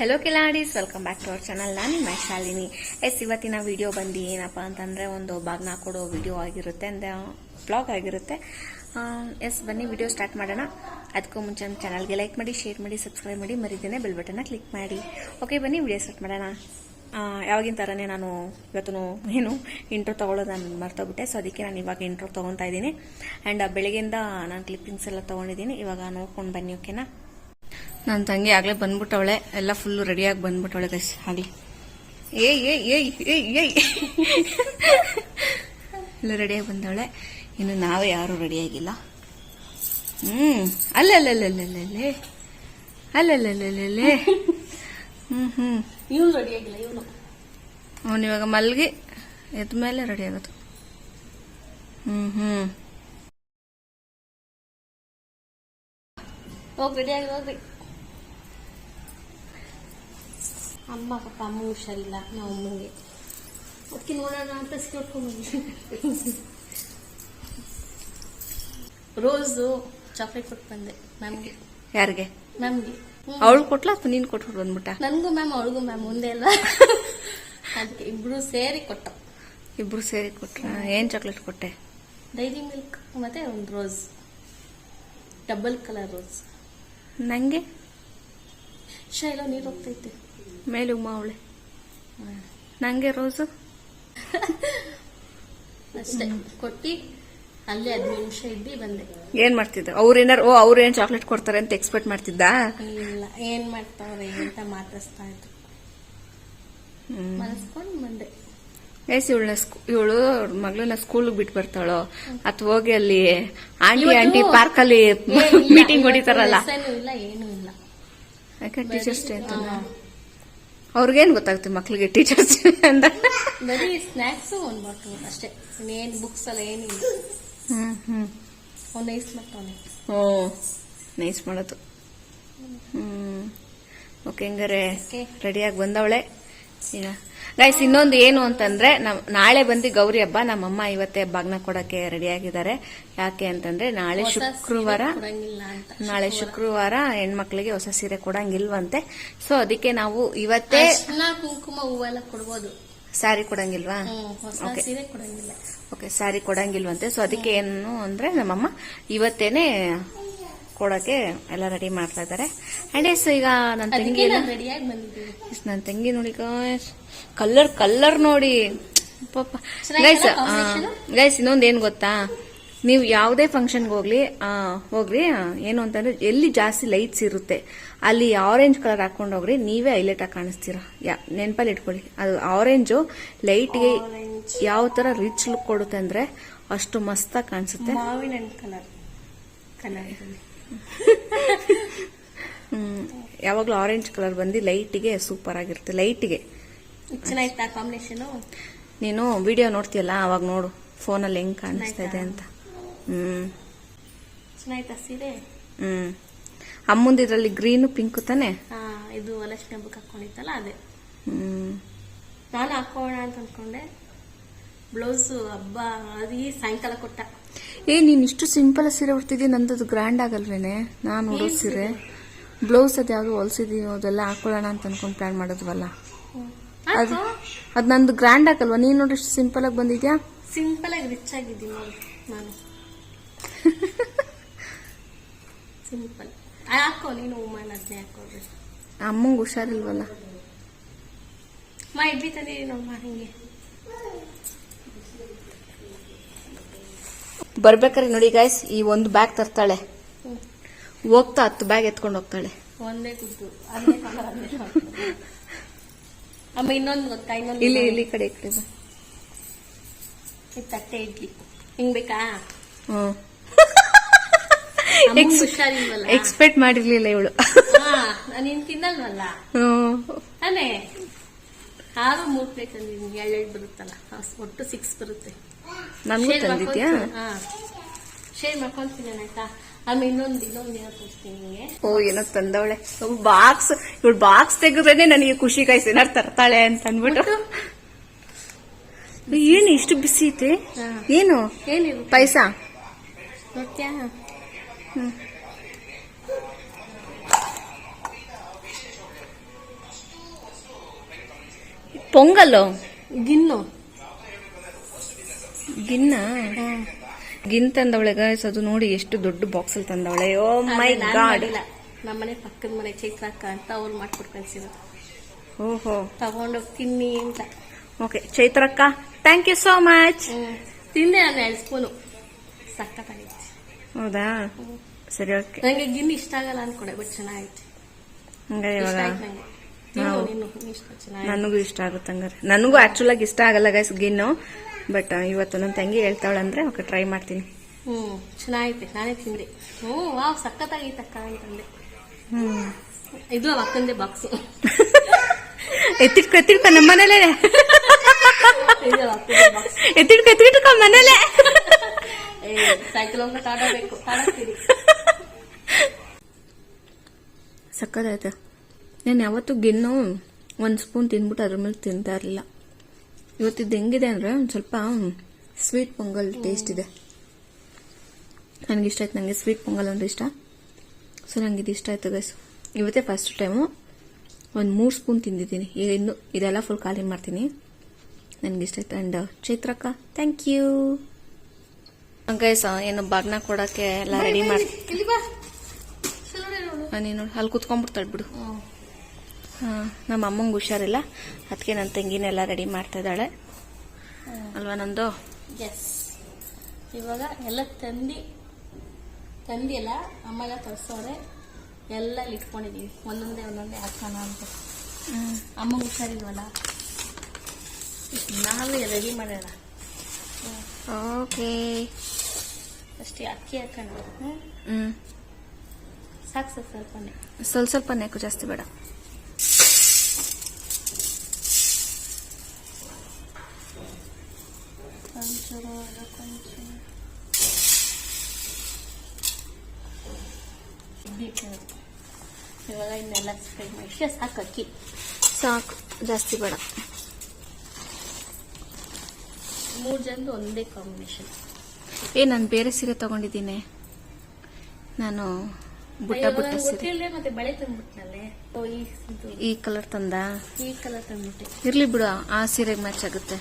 Hello ಕಿಲಾಡೀಸ್ welcome back to our channel ನಾನು ನಿಮ್ಮ Shalini S ಇವತ್ತಿನ ವಿಡಿಯೋ ಬಂದು ಏನಪ್ಪ ಅಂತಂದರೆ ಒಂದು ಬಾಗ್ನ ಕೊಡೋ ವಿಡಿಯೋ ಆಗಿರುತ್ತೆ ಅಂದರೆ ಬ್ಲಾಗ್ ಆಗಿರುತ್ತೆ. ಎಸ್ ಬನ್ನಿ ವಿಡಿಯೋ ಸ್ಟಾರ್ಟ್ ಮಾಡೋಣ. ಅದಕ್ಕೂ ಮುಂಚೆ ನಮ್ಮ ಚಾನಲ್ಗೆ ಲೈಕ್ ಮಾಡಿ ಶೇರ್ ಮಾಡಿ ಸಬ್ಸ್ಕ್ರೈಬ್ ಮಾಡಿ, ಮರಿದೇನೆ ಬೆಲ್ ಬಟನ್ನ ಕ್ಲಿಕ್ ಮಾಡಿ. ಓಕೆ ಬನ್ನಿ ವಿಡಿಯೋ ಸ್ಟಾರ್ಟ್ ಮಾಡೋಣ. ಯಾವಾಗಿನ ಥರನೇ ನಾನು ಇವತ್ತು ಏನು ಇಂಟ್ರೋ ತೊಗೊಳೋದು ನಾನು ಮರ್ತೋಗ್ಬಿಟ್ಟೆ. ಸೊ ಅದಕ್ಕೆ ನಾನು ಇವಾಗ ಇಂಟ್ರೋ ತೊಗೊತಾ ಇದ್ದೀನಿ. ಆ್ಯಂಡ್ ಬೆಳಗ್ಗೆಯಿಂದ ನಾನು ಕ್ಲಿಪ್ಪಿಂಗ್ಸ್ ಎಲ್ಲ ತೊಗೊಂಡಿದ್ದೀನಿ. ಇವಾಗ ನೋಡ್ಕೊಂಡು ಬನ್ನಿ ಓಕೆನಾ ನನ್ನ ತಂಗಿ ಆಗಲೇ ಬಂದ್ಬಿಟ್ಟವಳೆ. ಎಲ್ಲ ಫುಲ್ಲು ರೆಡಿಯಾಗಿ ಬಂದ್ಬಿಟ್ಟವಳೆ ಗೈಸ್ ಆಗಲಿ ಏಯ್ ಏಯ್ ಏಯ್ ಏಯ್ ಏಯ್. ಎಲ್ಲ ರೆಡಿಯಾಗಿ ಬಂದವಳೆ. ಇನ್ನು ನಾವೇ ಯಾರೂ ರೆಡಿಯಾಗಿಲ್ಲ ಹ್ಞೂ ಅಲ್ಲಲ್ಲೇ ಅಲ್ಲಲ್ಲಲ್ಲಲ್ಲೇ ಹ್ಞೂ ಹ್ಞೂ ಇವನು ರೆಡಿ ಆಗಿಲ್ಲ ಇವನು. ಅವನು ಇವಾಗ ಮಲ್ಗಿ ಎದ್ದ ಮೇಲೆ ರೆಡಿ ಆಗೋದು. ಹ್ಞೂ ಹ್ಞೂ ಹೋಗಿ ರೆಡಿ ಆಗಿ ಹೋಗ್ರಿ ಅಮ್ಮ ಪಾಪ ಅಮ್ಮ ಹುಷಾರಿಲ್ಲ. ನಾವು ಅಮ್ಮಂಗೆ. ಅದಕ್ಕೆ ನೋಡೋಣ ಅಂತ ಸಿಕ್ಕೊಂಡ್ಬಂದ್ವಿ ರೋಸು ಚಾಕ್ಲೇಟ್ ಕೊಟ್ಟು ಬಂದೆ ಮ್ಯಾಮ್ಗೆ. ಯಾರಿಗೆ? ಮ್ಯಾಮ್ಗೆ. ಅವಳು ಕೊಟ್ಲಾ ಅಥವಾ ನೀನು ಕೊಟ್ಬಿಟ್ಟು ಬಂದ್ಬಿಟ್ಟ? ನನಗೂ ಮ್ಯಾಮ್ ಅವಳಿಗೂ ಮ್ಯಾಮ್ ಮುಂದೆ ಅಲ್ಲ. ಅದಕ್ಕೆ ಇಬ್ರು ಸೇರಿ ಕೊಟ್ಟ. ಇಬ್ರು ಸೇರಿ ಕೊಟ್ರ ಏನ್ ಚಾಕ್ಲೇಟ್ ಕೊಟ್ಟೆ? ಡೈರಿ ಮಿಲ್ಕ್ ಮತ್ತೆ ಒಂದು ರೋಸ್ ಡಬಲ್ ಕಲರ್ ರೋಸ್ ನಂಗೆ? ಶೈಲ ನೀರು ಹೋಗ್ತೈತೆ. ಮೇಲೆ ಉಮ್ಮ ಅವಳೆ. ನಂಗೆ ರೋಸು? ಅಷ್ಟೇ. ಕೊಟ್ಟಿ ಅಲ್ಲೇ ಹದಿನೈದು ನಿಮಿಷ ಇದ್ದು ಬಂದೆ. ಏನ್ ಮಾಡ್ತಿದ್ದ? ಅವ್ರೇನಾರು ಓ ಅವ್ರು ಏನ್ ಚಾಕ್ಲೇಟ್ ಕೊಡ್ತಾರೆ ಅಂತ ಎಕ್ಸ್ಪೆಕ್ಟ್ ಮಾಡ್ತಿದ್ದ? ಇಲ್ಲ ಏನ್ ಮಾಡ್ತಾವ್ರೆ ಅಂತ ಮಾತಾಡ್ತಾ ಇದ್ರು. ಮನಸ್ಕೊಂಡು ಬಂದೆ. ಎಸ್ ಇವಳನ್ನ ಇವಳು ಮಗಳನ್ನ ಸ್ಕೂಲ್ ಬಿಟ್ಟು ಬರ್ತಾಳೋ? ಅಥವಾ ಹೋಗಿ ಅಲ್ಲಿ ಆಂಟಿ ಆಂಟಿ ಪಾರ್ಕ್ ಅಲ್ಲಿ ಮೀಟಿಂಗ್ ಹೊಡಿತಾರಲ್ಲ? ಏನು ಇಲ್ಲ. ಯಾಕೆ ಟೀಚರ್ಸ್ ಡೇ ಅಂತ. ಅವ್ರಿಗೇನ್ ಗೊತ್ತಾಗುತ್ತೆ ಮಕ್ಕಳಿಗೆ ಟೀಚರ್ಸ್ ಅಂತ? ಬರೀ ಸ್ನಾಕ್ಸ್ ಒಂದು ಬಾಟಲ್ ಅಷ್ಟೇ. ಇನ್ನೇನ್ ಬುಕ್ಸ್ ಎಲ್ಲ ಏನಿಲ್ಲ ಹ್ಞೂ ಹ್ಞೂ ಅವ್ನು ನೈಸ್ ಮಾಡ್ತಾನೆ ಓ ನೈಸ್ ಮಾಡೋದು. ಹ್ಞೂ ಓಕೆ ಹಂಗಾರೆ. ರೆಡಿಯಾಗಿ ಬಂದವಳೆ? ಗೈಸ್ ಇನ್ನೊಂದು ಏನು ಅಂತಂದ್ರೆ ನಮ್ ನಾಳೆ ಬಂದು ಗೌರಿ ಹಬ್ಬ ನಮ್ಮಮ್ಮ ಇವತ್ತೇ ಬಾಗ್ನ ಕೊಡಕ್ಕೆ ರೆಡಿ ಆಗಿದ್ದಾರೆ ಯಾಕೆ ಅಂತಂದ್ರೆ ನಾಳೆ ಶುಕ್ರವಾರ ನಾಳೆ ಶುಕ್ರವಾರ. ಹೆಣ್ಮಕ್ಳಿಗೆ ಹೊಸ ಸೀರೆ ಕೊಡಂಗಿಲ್ವಂತೆ. ಸೊ ಅದಕ್ಕೆ ನಾವು ಇವತ್ತೇ ಕುಂಕುಮ ಹೂವೆಲ್ಲ ಕೊಡ್ಬೋದು. ಸ್ಯಾರಿ ಕೊಡಂಗಿಲ್ವಾ? ಸೀರೆ ಓಕೆ ಸ್ಯಾರಿ ಕೊಡಂಗಿಲ್ವಂತೆ. ಸೊ ಅದಕ್ಕೆ ಏನು ಅಂದ್ರೆ ನಮ್ಮಮ್ಮ ಇವತ್ತೇನೆ ಕೊಡಕ್ಕೆ ಎಲ್ಲ ರೆಡಿ ಮಾಡ್ತಾ ಇದ್ದಾರೆ. ಆ್ಯಂಡ್ ಎಸ್ ಈಗ ನನ್ನ ತಂಗಿ ನನ್ನ ತಂಗಿ ನೋಡಿ ಕಲ್ಲರ್ ಕಲ್ಲರ್ ನೋಡಿ. ಪಾಪ. ಗೈಸ್? ಗೈಸ್ ಇನ್ನೊಂದು ಏನು ಗೊತ್ತಾ? ನೀವು ಯಾವುದೇ ಫಂಕ್ಷನ್ಗೆ ಹೋಗ್ಲಿ ಹೋಗ್ಲಿ ಹೋಗ್ರಿ ಏನು ಅಂತಂದ್ರೆ ಎಲ್ಲಿ ಜಾಸ್ತಿ ಲೈಟ್ಸ್ ಇರುತ್ತೆ ಅಲ್ಲಿ ಆರೆಂಜ್ ಕಲರ್ ಹಾಕೊಂಡು ಹೋಗ್ರಿ ನೀವೇ ಹೈಲೈಟ್ ಆಗಿ ಕಾಣಿಸ್ತೀರಾ. ಯಾ ನೆನಪಲ್ಲಿ ಇಟ್ಕೊಳ್ಳಿ. ಅದು ಆರೆಂಜು ಲೈಟ್ಗೆ. ಯಾವ ತರ ರಿಚ್ ಲುಕ್ ಕೊಡುತ್ತೆ ಅಂದ್ರೆ ಅಷ್ಟು ಮಸ್ತಾಗಿ ಕಾಣಿಸುತ್ತೆ. ಯಾವಾಗ್ಲೂ ಆರೆಂಜ್ ಕಲರ್ ಬಂದು ಲೈಟಿಗೆ ಸೂಪರ್ ಆಗಿರುತ್ತೆ ಲೈಟಿಗೆ. ಚೆನ್ನಾಗಿತ್ತಾ ಕಾಂಬಿನೇಷನ್ ನೀನು ವಿಡಿಯೋ ನೋಡ್ತೀಯಲ್ಲ ಅವಾಗ ನೋಡು ಫೋನಲ್ಲಿ ಹೆಂಗ್ ಕಾಣಿಸ್ತಾ ಇದೆ ಅಂತ. ಹ್ಮ್. ಚೆನ್ನಾಗಿತ್ತಾ ಸೀರೆ? ಹ್ಮ್. ಅಮ್ಮಂದು ಇದ್ರಲ್ಲಿ ಗ್ರೀನು ಪಿಂಕ್ ತಾನೆ? ಇದು ವಲಕ್ಷ್ಮಿ ಹಬ್ಬಕ್ಕೆ ಹಾಕೊಂಡಿತ್ತಲ್ಲ ಅದೇ. ಹ್ಮ್. ನಾನು ಹಾಕೋಣ ಅಂತ ಅನ್ಕೊಂಡೆ ಬ್ಲೌಸ್ ಹಬ್ಬ ಅದು ಈ ಸಾಯಂಕಾಲ ಕೊಟ್ಟ. ಏ ನೀನು ಇಷ್ಟು ಸಿಂಪಲ್ ಸೀರೆ ಉಡ್ತಿದ್ದಿ ನಂದದು ಗ್ರ್ಯಾಂಡ್ ಆಗಲ್ವೇನೆ? ನಾನು ಉಡೋ ಸೀರೆ. ಬ್ಲೌಸ್ ಅದು ಯಾವ್ದು ಹೊಲ್ಸಿದೀಯೋ ಅದೆಲ್ಲ ಹಾಕೊಳ್ಳೋಣ ಅಂತ ಅನ್ಕೊಂಡ್ ಪ್ಲಾನ್ ಮಾಡಿದ್ವಲ್ಲ. ಅದು ಅದ್ ನಂದು ಗ್ರ್ಯಾಂಡ್ ಆಗಲ್ವಾ? ನೀನ್ ನೋಡಿ ಇಷ್ಟು ಸಿಂಪಲ್ ಆಗಿ ಬಂದಿದ್ಯಾ? ಸಿಂಪಲ್ ಆಗಿ ರಿಚ್ ಆಗಿದ್ದೀನಿ ನಾನು. ಸಿಂಪಲ್ ಹಾಕೋ ನೀನು ಉಮ್ಮನ್ ಅದನ್ನೇ ಹಾಕೊಳ್ರಿ ಅಮ್ಮಂಗ್ ಹುಷಾರಿಲ್ವಲ್ಲ? ಮಾ ಇಡ್ಲಿ ತಂದಿರಿ ನಮ್ಮ ಹಿಂಗೆ. ಬರ್ಬೇಕಾದ್ರೆ ನೋಡಿ ಗಾಯ್ಸ್ ಈ ಒಂದು ಬ್ಯಾಗ್ ತರ್ತಾಳೆ. ಹೋಗ್ತಾ ಹತ್ತು ಬ್ಯಾಗ್ ಎತ್ಕೊಂಡು ಹೋಗ್ತಾಳೆ. ಒಂದೇ ಅದನ್ನೇ ಅಮ್ಮ ಇನ್ನೊಂದು ಗೊತ್ತಾ? ಇನ್ನೊಂದು ಇಲ್ಲಿ ಇಲ್ಲಿ ಕಡೆ ಈ ಕಡೆ ಬಾ. ತಟ್ಟೆ ಇಡ್ಲಿ. ಹಿಂಗ್ ಬೇಕಾ? ಹ್ಮ್. ಎಕ್ಸ್ಪೆಕ್ಟ್ ಮಾಡಿರ್ಲಿಲ್ಲ ಇವಳು. ಹಾ ನಾನು ತಿನ್ನಲ್ವಲ್ಲ? ತಾನೇ ಆರು ಮೂರ್ ಪ್ಲೇಟ್ ತಂದಿದ್ದೀನಿ ಎರಡೆರಡು ಬರುತ್ತಲ್ಲ? ಒಟ್ಟು ಸಿಕ್ಸ್ ಬರುತ್ತೆ. ನನ್ಗೂ ಶೇರ್ ತಂದಿದ್ಯಾ? ಶೇರ್ ಮಾಡ್ಕೊಂತೀನಿ ಆಯ್ತಾ ಆಮೇಲೆ ಇನ್ನೊಂದು ಇನ್ನೊಂದು ಏನೋ ತೋರಿಸ್ತೀನಿ ನಿಮಗೆ? ಓ ಏನೋ ತಂದವಳೆ. ಬಾಕ್ಸ್ ಇವಳು ಬಾಕ್ಸ್ ತೆಗೆದ್ರೇನೆ ನನಗೆ ಖುಷಿ ಕಾಯ್ಸ್ ಏನಾರು ತರ್ತಾಳೆ ಅಂತ ಅನ್ಬಿಟ್ಟು ಏನು ಇಷ್ಟು ಬಿಸಿ ಐತೆ? ಏನು ಏನು? ಏನಿರು ಪಾಯಸ? ಹ್ಮ್. ಪೊಂಗಲ್ಲು ಗಿನ್ನು. ಗಿನ್ನ? ಗಿನ್ ತಂದವಳೆ ಗಾಯ್ಸ್ ಅದು ನೋಡಿ ಎಷ್ಟು ದೊಡ್ಡ ಬಾಕ್ಸ್ ಅಲ್ಲಿ ತಂದವಳೆ. ಓ ಮೈ ಆದ್ರೆ ನಾನ್ ಗಾಡ್ ನಮ್ಮನೆ ಪಕ್ಕದ ಮನೆ ಚೈತ್ರಕ್ಕ ಅಂತ ಅವ್ರು ಮಾಡ್ಕೊಟ್ಟು ಕಳ್ಸಿರೋದು ಓಹೋ. ತಗೊಂಡೋಗಿ ತಿನ್ನಿ ಅಂತ. ಓಕೆ ಚೈತ್ರಕ್ಕ ಥ್ಯಾಂಕ್ ಯು ಸೋ ಮಚ್. ತಿಂದೆ ನಾನು ಎರಡು ಸ್ಪೂನು ಸಕ್ಕತ್ತಾಗಿತ್ತು ಹೌದಾ? ಸರಿ ಓಕೆ ನಂಗೆ ಗಿನ್ ಇಷ್ಟ ಆಗಲ್ಲ ಅನ್ಕೊಂಡೆ ಬಟ್ ಚೆನ್ನಾಗಿತ್ತು. ಇವಾಗ? ನನಗೂ ಇಷ್ಟ ಆಗುತ್ತೆ ಹಂಗಾರೆ. ನನಗೂ ಆಕ್ಚುಲ್ ಆಗಿ ಇಷ್ಟ ಆಗಲ್ಲ ಗೈಸ್ ಗಿನ್ನು. ಬಟ್ ಇವತ್ತು ನನ್ನ ತಂಗಿ ಹೇಳ್ತಾಳಂದ್ರೆ ಅವಕ್ಕೆ ಟ್ರೈ ಮಾಡ್ತೀನಿ. ಹ್ಞೂ ಚೆನ್ನಾಗೈತೆ ನಾನೇ ತಿಂದೆ. ಹ್ಞೂ ವಾವ್ ಸಕ್ಕತ್ತಾಗೈತಕ್ಕ ಅಂತಂದೆ. ಹ್ಞೂ ಇದು ಅವ ಅಕ್ಕಂದೆ ಬಾಕ್ಸು ಎತ್ತಿಟ್ಕೊ ಎತ್ತಿಟ್ಕೊ ನಮ್ಮ ಮನೇಲೆ. ಎತ್ತಿಟ್ಕೊ ಎತ್ತಿಟ್ಕೊ ಮನೇಲೆ. ಸೈಕಲ್ ಆಡಕ್ತೀರಿ ಸಕ್ಕದಾಯ್ತು ನಾನು ಯಾವತ್ತೂ ಗಿನ್ನು ಒಂದು ಸ್ಪೂನ್ ತಿಂದ್ಬಿಟ್ಟು ಅದ್ರ ಮೇಲೆ ತಿಂತಾ ಇರಲಿಲ್ಲ. ಇವತ್ತಿದ್ದು ಹೆಂಗಿದೆ ಅಂದರೆ ಒಂದು ಸ್ವಲ್ಪ ಸ್ವೀಟ್ ಪೊಂಗಲ್ ಟೇಸ್ಟ್ ಇದೆ. ನನಗೆ ಇಷ್ಟ ಆಯ್ತು ನನಗೆ ಸ್ವೀಟ್ ಪೊಂಗಲ್ ಅಂದ್ರೆ ಇಷ್ಟ. ಸೊ ನನಗೆ ಇದು ಇಷ್ಟ ಆಯ್ತು ಗೈಸ್ ಇವತ್ತೇ ಫಸ್ಟ್ ಟೈಮು ಒಂದು ಮೂರು ಸ್ಪೂನ್ ತಿಂದಿದ್ದೀನಿ. ಈಗ ಇನ್ನು ಇದೆಲ್ಲ ಫುಲ್ ಖಾಲಿ ಮಾಡ್ತೀನಿ. ನನಗೆ ಇಷ್ಟ ಆಯ್ತು ಆ್ಯಂಡ್ ಚೈತ್ರಕ್ಕ ಥ್ಯಾಂಕ್ ಯು ಗೈಸ್ ಏನು ಬಾಗ್ನ ಕೊಡೋಕ್ಕೆ ಎಲ್ಲ ರೆಡಿ ಮಾಡಿ ನೀನು ಅಲ್ಲಿ ಕುತ್ಕೊಂಡ್ಬಿಡ್ತಾಳೆ ಬಿಡು. ನಮ್ಮ ಅಮ್ಮಂಗೆ ಹುಷಾರಿಲ್ಲ. ಅದಕ್ಕೆ ನನ್ನ ತಂಗಿನೆಲ್ಲ ರೆಡಿ ಮಾಡ್ತಾ ಇದ್ದಾಳೆ. ಅಲ್ವಾ ನಂದು? ಎಸ್ ಇವಾಗ ಎಲ್ಲ ತಂದಿ ತಂದಿ ಎಲ್ಲ ಅಮ್ಮ ಎಲ್ಲ ತರಿಸೋರೆ. ಎಲ್ಲ ಇಟ್ಕೊಂಡಿದ್ದೀವಿ ಇಟ್ಕೊಂಡಿದೀವಿ ಒಂದೊಂದೇ ಒಂದೊಂದೇ ಹಾಕೋಣ ಅಂತ. ಅಮ್ಮ ಹುಷಾರಿಲ್ವಲ್ಲ? ನಾವೇ ರೆಡಿ ಮಾಡೋಣ. ಓಕೆ. ಅಷ್ಟೇ ಅಕ್ಕಿ ಹಾಕೋಣ? ಹ್ಞೂ ಸಾಕು ಸಾಕು ಸ್ವಲ್ಪನೇ ಸ್ವಲ್ಪ ಸ್ವಲ್ಪ ನೆಕ್ಕು ಜಾಸ್ತಿ ಬೇಡ. ಅದಕ್ಕೊಂಚೂರು ಬೇಕಾಗುತ್ತೆ. ಇವಾಗ ಇನ್ನೆಲ್ಲ ಫ್ರೈ ಮಾಡಿ ಸಾಕು ಅಕ್ಕಿ ಸಾಕು ಜಾಸ್ತಿ ಬೇಡ. ಮೂರು ಜನ ಒಂದೇ ಕಾಂಬಿನೇಷನ್ ಏ ನಾನು ಬೇರೆ ಸೀರೆ ತಗೊಂಡಿದ್ದೀನಿ. ನಾನು ಬುಟ್ಟ ಬುಟ್ಟ ಸೀರೆ. ಮತ್ತೆ ಬಳೆ ತಂದ್ಬಿಟ್ನಲ್ಲೇ? ಈ ಈ ಕಲರ್ ತಂದ? ಈ ಕಲರ್ ತಂದ್ಬಿಟ್ಟೆ. ಇರ್ಲಿ ಬಿಡು ಆ ಸೀರೆಗೆ ಮ್ಯಾಚ್ ಆಗುತ್ತೆ.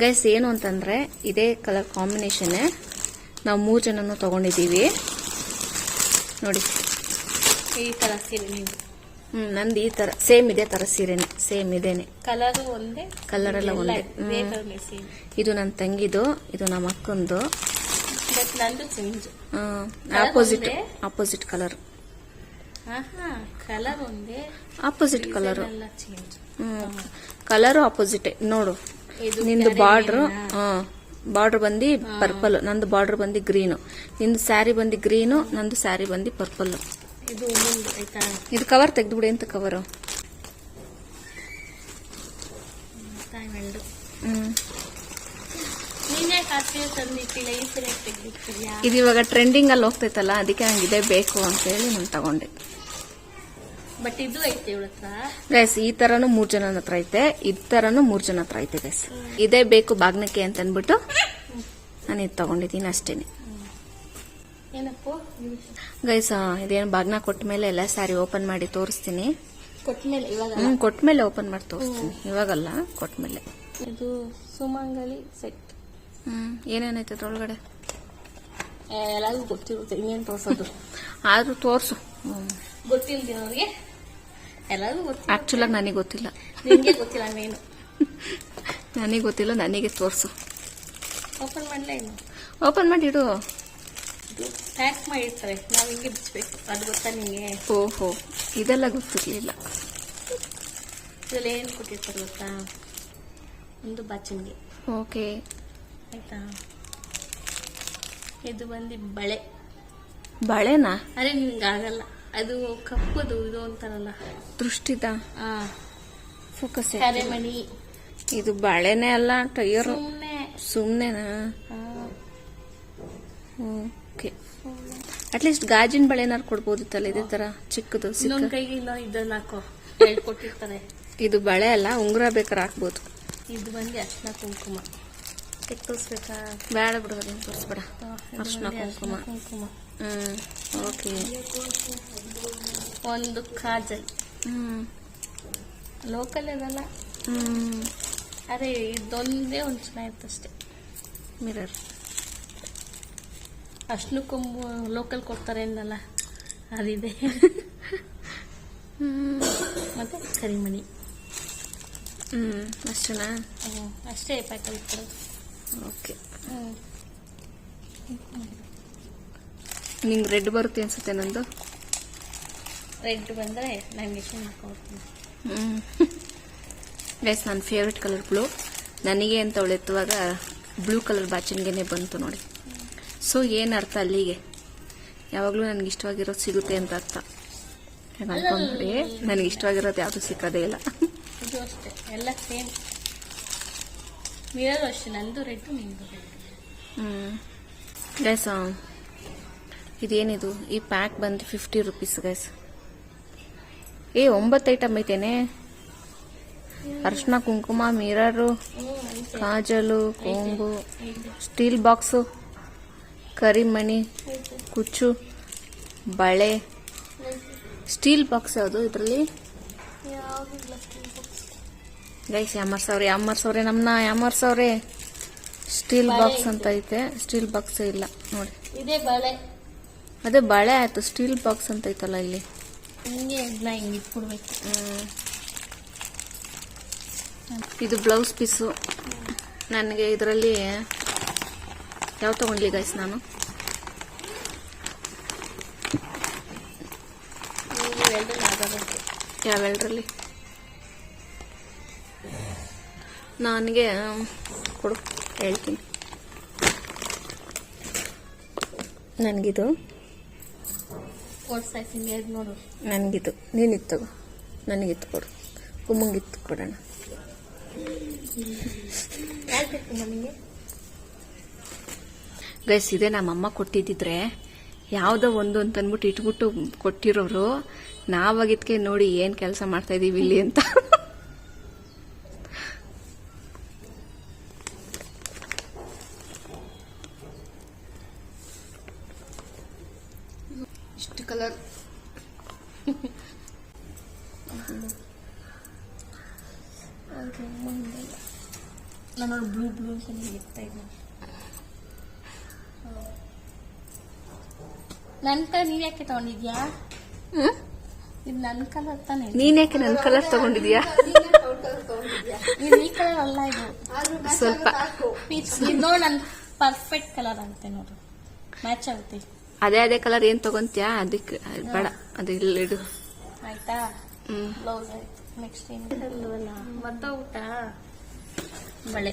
ಗೈಸ್ ಏನು ಅಂತಂದ್ರೆ ಇದೇ ಕಲರ್ ಕಾಂಬಿನೇಷನ್ ನಾವು ಮೂರು ಜನನೂ ತಗೊಂಡಿದ್ದೀವಿ. ನೋಡಿ. ಈ ತರ ಸೀರೆ ನೀವು. ಹ್ಮ್ ನಂದು ಈ ತರ ಸೇಮ್ ಇದೇ ತರ ಸೀರೆನೆ ಸೇಮ್ ಇದೇನೆ. ಕಲರ್ ಒಂದೇ ಕಲರ್ ಎಲ್ಲ ಒಂದೇ. ಇದೇ ನನ್ನ ತಂಗಿದು ಇದು ನಮ್ಮ ಅಕ್ಕಂದು. ಆಪೋಸಿಟ್? ಆಪೋಸಿಟ್ ಕಲರ್ ಕಲರ್ ಒಂದೇ? Opposite colour hmm colour opposite ನೋಡು. ನಿಂದು ಬಾರ್ಡ್ರ್ ಬಾರ್ಡರ್ ಬಂದು ಪರ್ಪಲ್ ನಂದು ಬಾರ್ಡರ್ ಬಂದು ಗ್ರೀನು. ನಿಂದು ಸ್ಯಾರಿ ಬಂದು ಗ್ರೀನು ನಂದು ಸ್ಯಾರಿ ಬಂದು ಪರ್ಪಲ್ ಇದು ಕವರ್ ತೆಗೆದು ತೆಗೆದುಬಿಡಿ ಅಂತ ಕವರು ಇದು ಇವಾಗ ಟ್ರೆಂಡಿಂಗ್ ಅಲ್ಲಿ ಹೋಗ್ತೈತಲ್ಲ ಅದಕ್ಕೆ ನಂಗೆ ಇದೇ ಬೇಕು ಅಂತ ಹೇಳಿ ನಾನು ತಗೊಂಡೆ. ಬಟ್ ಇದು ಐತೆ ಇವಳ ಗೈಸ್ ಈ ತರನು ಮೂರ್ ಜನ ಹತ್ರ ಐತೆ. ಈ ತರನು ಮೂರ್ ಜನ ಹತ್ರ ಐತೆ ಗೈಸ್ ಇದೇ ಬೇಕು ಬಾಗ್ನಕ್ಕೆ ಅಂತ ಅಂದ್ಬಿಟ್ಟು ನಾನು ಇದು ತಗೊಂಡಿದ್ದೀನಿ ಅಷ್ಟೇನೆ. ಗೈಸ ಇದೇನು ಬಾಗ್ನ ಕೊಟ್ಟ ಮೇಲೆ ಎಲ್ಲ ಸ್ಯಾರಿ ಓಪನ್ ಮಾಡಿ ತೋರಿಸ್ತೀನಿ. ಹ್ಮ್ ಕೊಟ್ಟ ಹ್ಮ್ ಕೊಟ್ಮೇಲೆ ಓಪನ್ ಮಾಡಿ ತೋರಿಸ್ತೀನಿ. ಇವಾಗಲ್ಲ ಕೊಟ್ಮೇಲೆ ಇದು ಸುಮಂಗಲಿ ಸೆಟ್. ಹ್ಮ್ ಏನೇನೈತೆ ಅದ್ರೊಳಗಡೆ? ಎಲ್ಲರಿಗೂ ಗೊತ್ತಿರುತ್ತೆ ಇನ್ನೇನು ತೋರಿಸೋದು. ಆದರೂ ತೋರ್ಸು. ಗೊತ್ತಿಲ್ದಿರೋರಿಗೆ ಎಲ್ಲರಿಗೂ ಗೊತ್ತಿಲ್ಲ. ಆ್ಯಕ್ಚುಲಾಗಿ ನನಗೆ ಗೊತ್ತಿಲ್ಲ. ನಿಮಗೆ ಗೊತ್ತಿಲ್ಲ ನೀನು. ನನಗೆ ಗೊತ್ತಿಲ್ಲ ನನಗೆ ತೋರಿಸು. ಓಪನ್ ಮಾಡಲೇ ಇನ್ನು. ಓಪನ್ ಮಾಡಿಡು. ಪ್ಯಾಕ್ ಮಾಡಿರ್ತಾರೆ ನಾವು ಹಿಂಗೆ ಬಿಚ್ಚಬೇಕು ಅದು ಗೊತ್ತಾ ನಿಮಗೆ ಓಹೋ ಇದೆಲ್ಲ ಗೊತ್ತಿರಲಿಲ್ಲ. ಇದ್ರಲ್ಲಿ ಏನು ಕೊಟ್ಟಿರ್ತಾರೆ ಗೊತ್ತಾ? ಒಂದು ಬಾಚಣಿಗೆ ಓಕೆ ಆಯ್ತಾ? ಇದು ಬಂದು ಬಳೆ. ಬಳೆನಾ? ಅರೆ ನಿಮ್ಗೆ ಆಗಲ್ಲ ಅದು ಕಪ್ಪದು ಇದು ಅಂತಾರಲ್ಲ. ದೃಷ್ಟಿದ? ಆ. ಫೋಕಸ್ ಮಣಿ ಇದು ಬಳೆನೇ ಅಲ್ಲ ಟೈರ್ ಸುಮ್ಮನೆ ಸುಮ್ನೆನಾ? ಓಕೆ ಅಟ್ಲೀಸ್ಟ್ ಗಾಜಿನ ಬಳೆನಾರು ಕೊಡ್ಬೋದಿತ್ತಲ್ಲ ಇದೇ ತರ ಚಿಕ್ಕದು ಕೈಗೆ ಇಲ್ಲ ಇದನ್ನ ಹಾಕೋ. ಕೊಟ್ಟಿರ್ತಾರೆ ಇದು ಬಳೆ ಅಲ್ಲ ಉಂಗುರ ಬೇಕಾದ್ರೆ ಹಾಕ್ಬೋದು. ಇದು ಬಂದು ಅರ್ಶಿನ ಕುಂಕುಮ. ತೆಕ್ಕಿಸ್ಬೇಕಾ ಬೇಡ ಬಿಡು ಅದನ್ನು ತೋರಿಸ್ಬೇಡ. ಅರ್ಶಿನ ಕುಂಕುಮ. ಕುಂಕುಮ. ಹ್ಮ್ ಓಕೆ. ಒಂದು ಕಾಜಲ್. ಹ್ಮ್. ಲೋಕಲ್ ಇದಲ್ಲ ಹ್ಮ್. ಅದೇ ಇದೊಂದೇ ಒಂದು ಚೆನ್ನಾಗಿತ್ತು ಅಷ್ಟೇ ಮಿರರ್ ಅಷ್ಟು ಕೊಂಬು ಲೋಕಲ್ ಕೊಡ್ತಾರೆ ಅಂದಲ್ಲ ಅದಿದೆ. ಮತ್ತೆ ಕರಿಮಣಿ. ಹ್ಮ್ ಅಷ್ಟೇನಾ? ಹ್ಞೂ ಅಷ್ಟೇ ಪ್ಯಾಕಲ್ ಕೊಡೋದು. ಓಕೆ ನಿಂಗೆ ರೆಡ್ ಬರುತ್ತೆ ಅನ್ಸುತ್ತೆ ನಂದು? ರೆಡ್ ಬಂದರೆ ನನಗೆ ಇಷ್ಟ ಮಾಡ್ಕೊಡ್ತೀನಿ ಗೈಸ್ ನನ್ನ ಫೇವ್ರೆಟ್ ಕಲರ್ ಬ್ಲೂ ನನಗೆ ಅಂತ ಅವಳು ಎತ್ತುವಾಗ ಬ್ಲೂ ಕಲರ್ ಬಾಚಣಿಗೆನೆ ಬಂತು ನೋಡಿ. ಸೊ ಏನು ಅರ್ಥ ಅಲ್ಲಿಗೆ? ಯಾವಾಗಲೂ ನನಗೆ ಇಷ್ಟವಾಗಿರೋದು ಸಿಗುತ್ತೆ ಅಂತ ಅರ್ಥ. ಅನ್ಕೊಂಡ್ಬಿಡಿ ನನಗೆ ಇಷ್ಟವಾಗಿರೋದು ಯಾವುದು ಸಿಕ್ಕದೇ ಇಲ್ಲ. ಎಲ್ಲ ಸೇಮ್ ಮಿರರ್ ಅಷ್ಟೇ ನಂದು ರೆಡ್ ನಿಂದು ಹ್ಮ್. ಗೈಸ್ ಇದೇನಿದು? ಈ ಪ್ಯಾಕ್ ಬಂದು ಫಿಫ್ಟಿ ರುಪೀಸ್ ಗೈಸ್ ಏ ಒಂಬತ್ತು ಐಟಮ್ ಐತೇನೆ. ಅರ್ಶಿನ ಕುಂಕುಮ ಮಿರರು ಕಾಜಲು ಕೊಂಬು ಸ್ಟೀಲ್ ಬಾಕ್ಸು ಕರಿಮಣಿ ಕುಚ್ಚು ಬಳೆ. ಸ್ಟೀಲ್ ಬಾಕ್ಸ್ ಯಾವುದು ಇದರಲ್ಲಿ? ಗೈಸ್ ಯಾಮರ್ಸವ್ರೆ ಯಾಮರ್ಸವ್ರೆ ನಮ್ಮನ್ನ ಯಾಮರ್ಸವ್ರೆ ಸ್ಟೀಲ್ ಬಾಕ್ಸ್. ಅಂತ ಐತೆ. ಸ್ಟೀಲ್ ಬಾಕ್ಸ್ ಇಲ್ಲ ನೋಡಿ. ಇದೇ ಬಳೆ. ಅದೇ ಬಳೆ ಆಯ್ತು ಸ್ಟೀಲ್ ಬಾಕ್ಸ್ ಅಂತ ಐತಲ್ಲ ಇಲ್ಲಿ. ಹಿಂಗೆ ಇದನ್ನ ಹಿಂಗೆ ಇಟ್ಬಿಡ್ಬೇಕು. ಇದು ಬ್ಲೌಸ್ ಪೀಸು ನನಗೆ ಇದರಲ್ಲಿ ಯಾವ ತಗೊಂಡ್ಲಿ ಗೈಸ್ ನಾನು? ನೀವು ನನಗೆ ಕೊಡು ಹೇಳ್ತೀನಿ. ನನಗಿದು. ನನಗಿದು. ನೀನಿತ್ತು. ತಗೋ ನನಗಿತ್ತು ಕೊಡು. ಕುಮ್ಮಂಗಿತ್ತು ಕೊಡೋಣ. ಯಾಕೆ ಬೇಕು ನನಗೆ ಗೈಸ್ ಇದೆ ನಮ್ಮಮ್ಮ ಕೊಟ್ಟಿದ್ದಿದ್ರೆ ಯಾವುದೋ ಒಂದು ಅಂತ ಅಂದ್ಬಿಟ್ಟು ಇಟ್ಬಿಟ್ಟು ಕೊಟ್ಟಿರೋರು. ನಾವಾಗಿದ್ಕೆ ನೋಡಿ ಏನು ಕೆಲಸ ಮಾಡ್ತಾ ಇದೀವಿ ಇಲ್ಲಿ ಅಂತ ಇಷ್ಟು ಕಲರ್ ನಾನು ನೋಡಿ ಬ್ಲೂ ಬ್ಲೂ ಅಂತ ಇರ್ತಾ ಇದ್ದೀನಿ ನನ್ನ ಕಲರ್ ನೀನು ಯಾಕೆ ತಗೊಂಡಿದ್ಯಾ? ಇದು ನನ್ ಕಲರ್ ತಾನೆ. ನೀನ್ ಯಾಕೆ ನನ್ ಕಲರ್ ತಗೊಂಡಿದ್ಯಾ? ಇದು ಈ ಕಲರ್ ಅಲ್ಲ ಇದು. ಸ್ವಲ್ಪ. ಪೀಚ್ ಇದು ನೋಡಿ ನನ್ನ ಪರ್ಫೆಕ್ಟ್ ಕಲರ್ ಅಂತೆ ನೋಡು. ಮ್ಯಾಚ್ ಆಗುತ್ತೆ. ಅದೇ ಅದೇ ಕಲರ್ ಏನ್ ತಗೊಂತ್ಯಾ? ಅದಕ್ಕೆ ಬೇಡ. ಅದು ಇಲ್ಲಿಡು ಆಯ್ತಾ? ಬ್ಲೌಸ್ ಆಯ್ತು. ನೆಕ್ಸ್ಟ್ ಏನು? ಮತ್ತೆ ಊಟ? ಬಳೆ.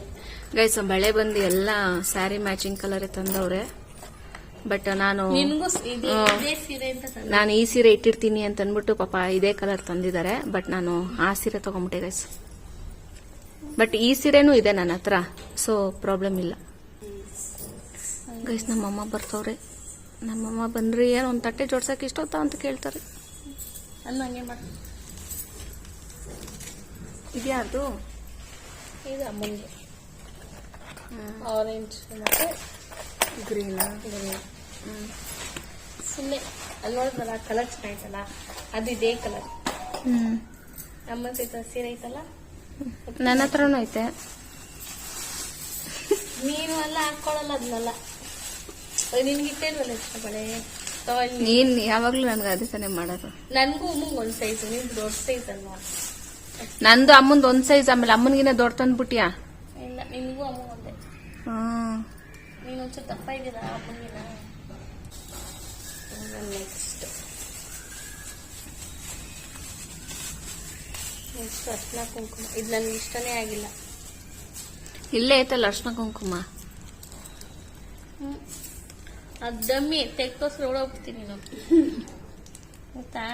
ಗೈಸ್ ಬಳೆ ಬಂದು ಎಲ್ಲ ಸ್ಯಾರಿ ಮ್ಯಾಚಿಂಗ್ ಕಲರ್ ತಂದವ್ರೆ. ಬಟ್ ನಾನು ಹ್ಮ್. ಅಂತ ನಾನು ಈ ಸೀರೆ ಇಟ್ಟಿರ್ತೀನಿ ಅಂತ ಅಂದ್ಬಿಟ್ಟು ಪಾಪ ಇದೇ ಕಲರ್ ತಂದಿದ್ದಾರೆ. ಬಟ್ ನಾನು ಆ ಸೀರೆ ತಗೊಂಬಿಟ್ಟೆ ಗೈಸ್ ಬಟ್ ಈ ಸೀರೆನೂ ಇದೆ ನನ್ನ ಹತ್ರ. ಸೊ ಪ್ರಾಬ್ಲಮ್ ಇಲ್ಲ. ಗೈಸ್ ನಮ್ಮಮ್ಮ ಬರ್ತವ್ರೆ. ನಮ್ಮಮ್ಮ ಬಂದ್ರಿ ಏನು ಒಂದು ತಟ್ಟೆ ಜೋಡ್ಸಕ್ಕೆ ಇಷ್ಟೊತ್ತ ಅಂತ ಕೇಳ್ತಾರೆ. ಇದ್ಯಾ ಇದು ಆರೆಂಜ್ ಮತ್ತೆ ಗ್ರೀನಾ ಸುಮ್ಮನೆ ಅಲ್ಲಿ ನೋಡಿದ್ರಲ್ಲ ಕಲರ್ ಚೆನ್ನಾಗಿತ್ತಲ್ಲ ಅದು ಇದೇ ಕಲರ್ ಹ್ಮ್. ನಮ್ಮ ಸೈತ ಸೀರೆ ಐತಲ್ಲ? ನನ್ನ ಹತ್ರನೂ ಐತೆ. ನೀನು ಎಲ್ಲ ಹಾಕೊಳ್ಳಲ್ಲ ಅದನ್ನೆಲ್ಲ. ನಿನ್ಗೆ ಇಟ್ಟೇಲ್ವಲ್ಲ ಇಷ್ಟ ಬಳೆ ನೀನ್ ಯಾವಾಗ್ಲೂ ನನ್ಗೆ ಅದೇ ತಾನೇ ಮಾಡೋದು. ನನಗೂ ಅಮ್ಮಂಗ್ ಒಂದು ಸೈಜ್ ನೀನು ದೊಡ್ಡ ಸೈಜ್ ಅಲ್ವಾ? ನಂದು ಅಮ್ಮಂದ್ ಒಂದ್ ಸೈಜ್ ಆಮೇಲೆ ಅಮ್ಮನಿಗಿನ ದೊಡ್ಡ ತಂದ್ಬಿಟ್ಟಿಯಾ? ಇಲ್ಲ ನಿನಗೂ ಅಮ್ಮ ಒಂದೇ. ಹ್ಮ್. ನೀನು ಒಂಚೂರು ದಪ್ಪ ಇದ್ದೀರಾ ನೆಕ್ಸ್ಟ್ ನೆಕ್ಸ್ಟ್ ಅರ್ಶಿನ ಕುಂಕುಮ. ಇದು ನನಗೆ ಇಷ್ಟನೇ ಆಗಿಲ್ಲ. ಇಲ್ಲೇ ಐತಲ್ಲ ಅರ್ಶನ ಕುಂಕುಮ? ಅದು ಡಮ್ಮಿ. ರೋಡ್ ಓಡೋಗ್ಬಿಡ್ತೀನಿ ನೀನು. ಗೊತ್ತಾ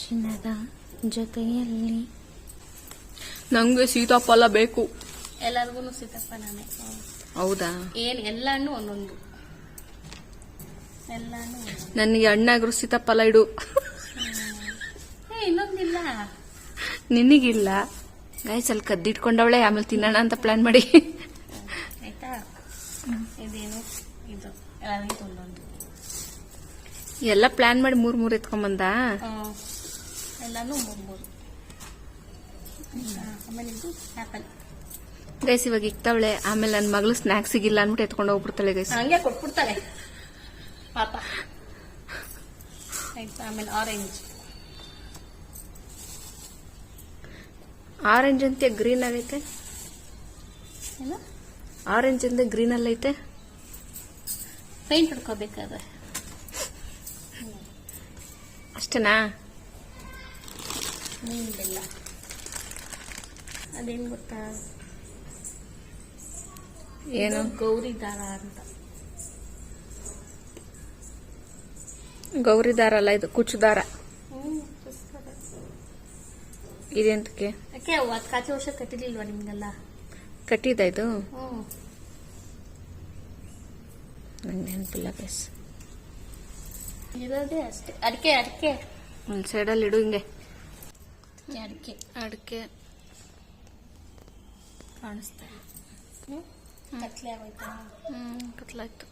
ಶಿನದ ಜೊತೆಯಲ್ಲಿ ನಂಗೆ ಸೀತಾಫಲ ಬೇಕು. ಎಲ್ಲರಿಗೂ ಸೀತಪ್ಪ ನಾನೇ. ಹೌದಾ? ಏನು ಎಲ್ಲಾನು ಒಂದೊಂದು. ಎಲ್ಲಾನು ಒಂದೊಂದು. ನನಗೆ ಹಣ್ಣಾಗ್ರು ಸೀತಾಫಲ ಇಡು. ಇನ್ನೊಂದಿಲ್ಲ. ನಿನಗಿಲ್ಲ? ಗಾಯ್ಸ್ ಅಲ್ಲಿ ಕದ್ದಿಟ್ಕೊಂಡವಳೆ ಆಮೇಲೆ ತಿನ್ನೋಣ ಅಂತ ಪ್ಲಾನ್ ಮಾಡಿ. ಆಯ್ತಾ? ಇದೇನು? ಇದು. ಎಲ್ಲರಿಗೂ ಒಂದೊಂದು. ಎಲ್ಲ ಪ್ಲಾನ್ ಮಾಡಿ ಮೂರ್ ಮೂರ್ ಎತ್ಕೊಂಬಂದ? ಬಂದ ಎಲ್ಲಾನು ಮೂರು ಆಮೇಲೆ ಇದು ಆ್ಯಪಲ್ ಗೈಸ್ ಇವಾಗ ಇಕ್ತಾವಳೆ. ಆಮೇಲೆ ನನ್ನ ಮಗಳು ಸ್ನಾಕ್ಸ್ ಸಿಗಿಲ್ಲ ಅಂದ್ಬಿಟ್ಟು ಎತ್ಕೊಂಡು ಹೋಗ್ಬಿಡ್ತಾಳೆ ಗೈಸ್ ಹಂಗೆ ಕೊಟ್ಬಿಡ್ತಾಳೆ. ಪಾಪ. ಆಮೇಲೆ ಆರೆಂಜ್ ಆರೆಂಜ್ ಅಂತೆ ಗ್ರೀನ್ ಆಗೈತೆ. ಆರೆಂಜ್ ಅಂತ ಗ್ರೀನ್ ಅಲ್ಲೈತೆ ಐತೆ. ಪೇಂಟ್ ಹೊಡ್ಕೋಬೇಕಾದ್ರೆ ಅಷ್ಟೇನಾ? ಅದೇನ್ ಬೆಲ್ಲ ಅದೇನು ಗೊತ್ತಾ? ಏನು? ಗೌರಿ ದಾರ ಅಂತ. ಗೌರಿ ದಾರ ಅಲ್ಲ ಇದು ಕುಚ್ಚು ದಾರ. ಇದೆಂತಕ್ಕೆ? ಯಾಕೆ ಅದು ಕಾಚಿ ವರ್ಷ ಕಟ್ಟಿರ್ಲಿಲ್ವಾ ನಿಮ್ಗೆಲ್ಲ? ಕಟ್ಟಿದ ಇದು? ನಂಗೆ ನೆನಪಿಲ್ಲ ಬೇಸ್ ಇರೋದೇ ಅಷ್ಟೇ. ಅಡಿಕೆ ಅಡಿಕೆ. ಒಂದು ಸೈಡಲ್ಲಿ ಇಡು ಹಿಂಗೆ. ಅಡಿಕೆ ಅಡಿಕೆ. ಕಾಣಿಸ್ತಾ ಕತ್ಲೆ ಆಗೋಯ್ತಾ. ಹ್ಮ್ ಕತ್ಲಾಯ್ತು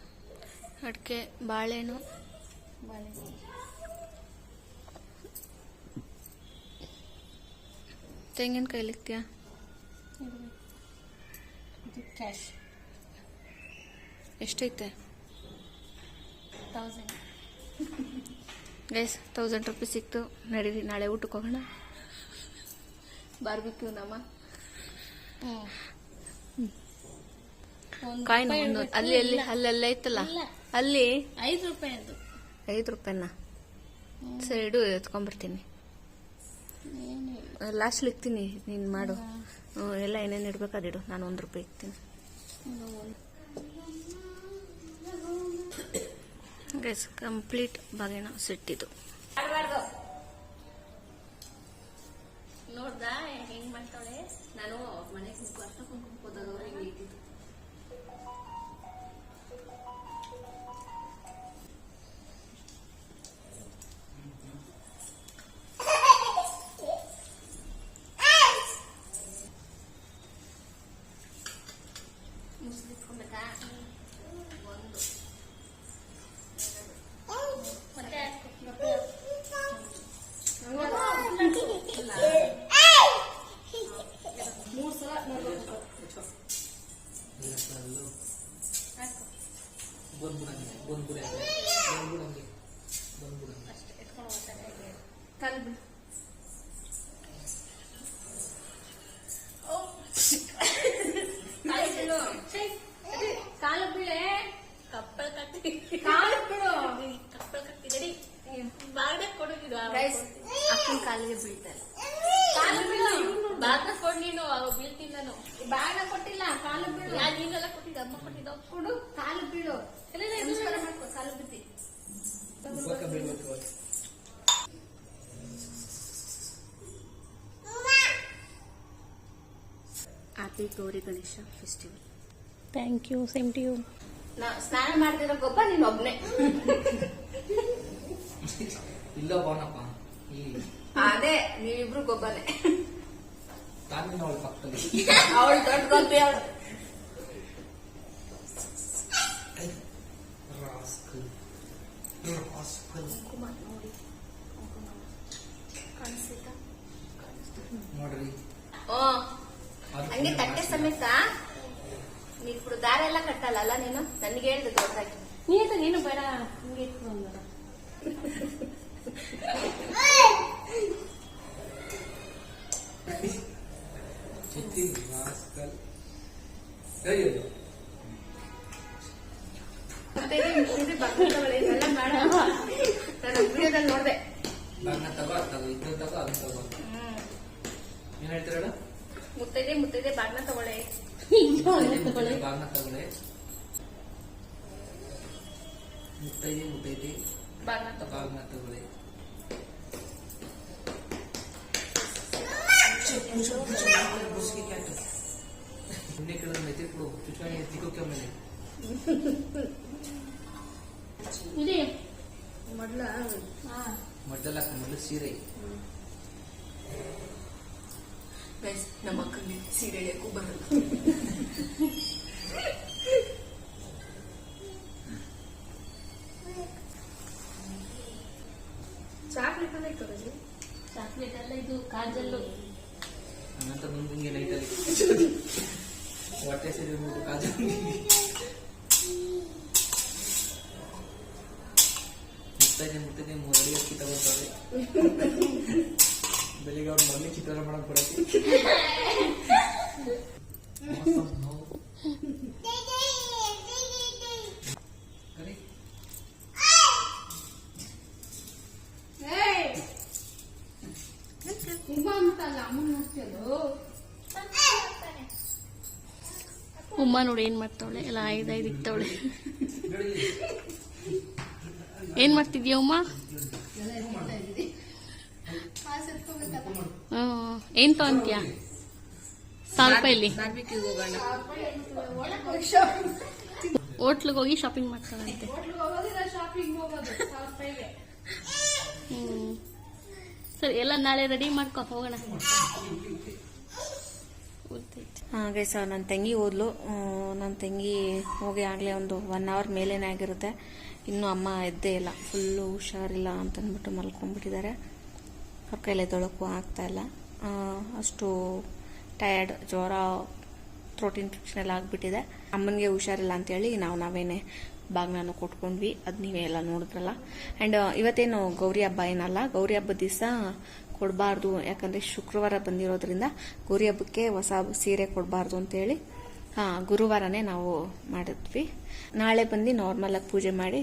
ಅಡಿಕೆ ಬಾಳೆಹಣ್ಣು. ಬಾಳೆಹಣ್ಣು ತೆಂಗಿನಕಾಯಿ ಲಿಕ್ತಿಯಾ ಕ್ಯಾಶ್. ಎಷ್ಟೈತೆ? ತೌಸಂಡ್. ಗೈಸ್ ತೌಸಂಡ್ ರುಪೀಸ್ ಸಿಕ್ತು. ನಡೀರಿ ನಾಳೆ ಊಟಕ್ಕೆ ಹೋಗೋಣ. ಬಾರ್ಬಿಕ್ಯೂ ನಮ್ಮ ಒಂದು ಕಾಯಿನ ಒಂದು. ಅಲ್ಲಿ ಅಲ್ಲಿ ಅಲ್ಲೆಲ್ಲ ಅಲ್ಲಿ ಅಲ್ಲೇ? ಐದು ರೂಪಾಯಿ ಅದು. ಐದು ರೂಪಾಯಿನ? ಸರಿ ಇಡು ಎತ್ಕೊಂಡ್ಬರ್ತೀನಿ. ಲಾಸ್ಟ್ ಇಕ್ತೀನಿ ನೀನು ಮಾಡು. ಎಲ್ಲ ಏನೇನು ಇಡ್ಬೇಕು ಅದಿಡು ನಾನು ಒಂದು ರೂಪಾಯಿ ಇಕ್ತೀನಿ. ಗೈಸ್ ಕಂಪ್ಲೀಟ್ ಬಾಗಿನ ಸೆಟ್ ಇದು. ನೋಡ್ದ ಹೆಂಗ್ ಮಾಡ್ತಾಳೆ? ನಾನು ಮನೆಗೆ ಅಷ್ಟು ಕುಂಕುಮ ಹೋದಾಗ happy Gauri Ganesha festival thank you same to you ನಾ ಸ್ನಾನ ಮಾಡ್ತಿರೋ ಗೊಬ್ಬ ನೀನ್ ಒಬ್ನೇ. ಇಲ್ಲ ಬಾನಪ್ಪ ಈ ಅದೇ ನೀವಿಬ್ರು ಗೊಬ್ಬನೇ ಅವಳು ದೊಡ್ಡ ಗೊಬ್ಬೆ ಅವಳು ಇದೆ ಮೊದಲ ಹಾ. ಮೊದಲ ಮೊದಲು ಸೀರೆ. ಗೈಸ್ ನಮ್ಮ ಅಕ್ಕನಿಗೆ ಸೀರೆ ಬರಲ್ಲ ಚಾಕ್ಲೇಟ್ ಅನ್ನ ಇಟ್ಕೊಳ್ಳಿ ಚಾಕ್ಲೇಟ್ ಎಲ್ಲ ಇದು ಕಾಜಲ್ಲು ನಂತ ಮುಂದಿಂಗೆ ನೈಟಲ್ಲಿ ಹೊಟ್ಟೆ ಸೇರಿ ಮೂರು ಕಾಜು ಮುತ್ತೈದೆ ಮುತ್ತೈದೆ ಮೂರು ಅಡಿ ಅಕ್ಕಿ ತಗೋತಾರೆ ಬೆಳಿಗ್ಗೆ ಅವ್ರ ಮನೆ ಚಿತ್ರಾನ್ನ ಮಾಡಕ್ ಬರತ್ತೆ ಕರಿ. ಉಮ್ಮ ನೋಡಿ ಏನ್ ಮಾಡ್ತಾವಳೆ? ಎಲ್ಲ ಐದೈದು ಐದು ಇಕ್ತಾವಳೆ ಏನ್ ಮಾಡ್ತಿದ್ಯಾ ಉಮ್ಮ ಹ್ಮ್. ಏನ್ ತಗೊಂತೀಯ ಸಾವಿರ ರೂಪಾಯಲ್ಲಿ ಹೋಟ್ಲಿಗೆ ಹೋಗಿ ಶಾಪಿಂಗ್ ಮಾಡ್ತಾಳಂತೆ ಹ್ಮ್. ಸರಿ, ಎಲ್ಲ ನಾಳೆ ರೆಡಿ ಮಾಡ್ಕೊ, ಹೋಗೋಣ. ಹಾಗೆ ಸರ್ ನನ್ನ ತಂಗಿ ಹೋದ್ಲು ನನ್ನ ತಂಗಿ ಹೋಗಿ ಆಗಲೇ ಒಂದು ಒನ್ ಅವರ್ ಮೇಲೇನೆ ಆಗಿರುತ್ತೆ. ಇನ್ನೂ ಅಮ್ಮ ಎದ್ದೇ ಇಲ್ಲ. ಫುಲ್ಲು ಹುಷಾರಿಲ್ಲ ಅಂತಂದ್ಬಿಟ್ಟು ಮಲ್ಕೊಂಡ್ಬಿಟ್ಟಿದ್ದಾರೆ. ಅವ್ರ ಕೈಲಿ ತೊಳಕು ಆಗ್ತಾ ಇಲ್ಲ. ಅಷ್ಟು ಟಯರ್ಡ್ ಜ್ವರ ಥ್ರೋಟ್ ಇನ್ಫೆಕ್ಷನ್ ಎಲ್ಲ ಆಗಿಬಿಟ್ಟಿದೆ. ಅಮ್ಮನಿಗೆ ಹುಷಾರಿಲ್ಲ ಅಂತೇಳಿ ನಾವು ನಾವೇನೆ ಬಾಗ್ನಾನು ಕೊಟ್ಕೊಂಡ್ವಿ. ಅದು ನೀವೇ ಎಲ್ಲ ನೋಡಿದ್ರಲ್ಲ. ಆ್ಯಂಡ್ ಇವತ್ತೇನು ಗೌರಿ ಹಬ್ಬ ಏನಲ್ಲ ಗೌರಿ ಹಬ್ಬದ ದಿವಸ ಕೊಡಬಾರ್ದು. ಯಾಕಂದರೆ ಶುಕ್ರವಾರ ಬಂದಿರೋದ್ರಿಂದ ಗೌರಿ ಹಬ್ಬಕ್ಕೆ ಹೊಸ ಸೀರೆ ಕೊಡಬಾರ್ದು ಅಂತೇಳಿ ಹಾಂ ಗುರುವಾರನೇ ನಾವು ಮಾಡಿದ್ವಿ. ನಾಳೆ ಬಂದು ನಾರ್ಮಲಾಗಿ ಪೂಜೆ ಮಾಡಿ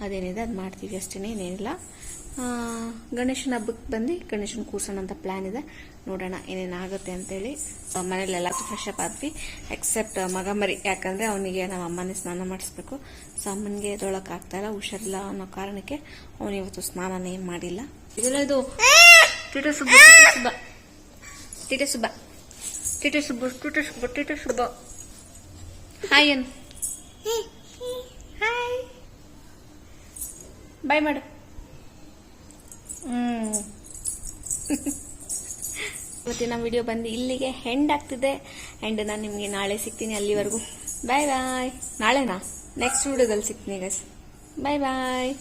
ಅದೇನಿದೆ ಅದು ಮಾಡ್ತೀವಿ ಅಷ್ಟೇ ಏನೇನಿಲ್ಲ ಆ, ಗಣೇಶನ ಹಬ್ಬಕ್ಕೆ ಬಂದು ಗಣೇಶನ ಕೂರ್ಸೋಣ ಅಂತ ಪ್ಲ್ಯಾನ್ ಇದೆ. ನೋಡೋಣ ಏನೇನಾಗುತ್ತೆ ಅಂತೇಳಿ. ಮನೇಲಿ ಎಲ್ಲ ಫ್ರೆಶ್ ಅಪ್ ಆದ್ವಿ. ಎಕ್ಸೆಪ್ಟ್ ಮಗಮರಿ ಯಾಕಂದರೆ ಅವನಿಗೆ ನಮ್ಮ ಅಮ್ಮನೇ ಸ್ನಾನ ಮಾಡಿಸ್ಬೇಕು. ಸೊ ಅಮ್ಮನಿಗೆ ಎದೊಳಕ್ಕೆ ಇಲ್ಲ ಹುಷಾರಿಲ್ಲ ಅನ್ನೋ ಕಾರಣಕ್ಕೆ ಅವನು ಇವತ್ತು ಸ್ನಾನನೇ ಮಾಡಿಲ್ಲ. ಇದೆಲ್ಲ ಇದು ಟಿಟ ಸುಬ್ಬ ಟಿಟ ಸುಬ್ಬ ಟಿಟ ಸುಬ್ಬ ಟಿಟ ಸುಬ್ಬ ಟಿಟ ಸುಬ್ಬ ಹಾಯ್ ಏನು ಹಾಯ್ ಬಾಯ್ ಮಾಡು ಇವತ್ತಿನ ವಿಡಿಯೋ ಬಂದು ಇಲ್ಲಿಗೆ ಹೆಂಡ್ ಆಗ್ತಿದೆ. ಆ್ಯಂಡ್ ನಾನು ನಿಮಗೆ ನಾಳೆ ಸಿಗ್ತೀನಿ ಅಲ್ಲಿವರೆಗೂ. ಬಾಯ್ ಬಾಯ್ ನಾಳೆನಾ? ನೆಕ್ಸ್ಟ್ ವಿಡಿಯೋದಲ್ಲಿ ಸಿಗ್ತೀನಿ ಗಸ್ ಬಾಯ್ ಬಾಯ್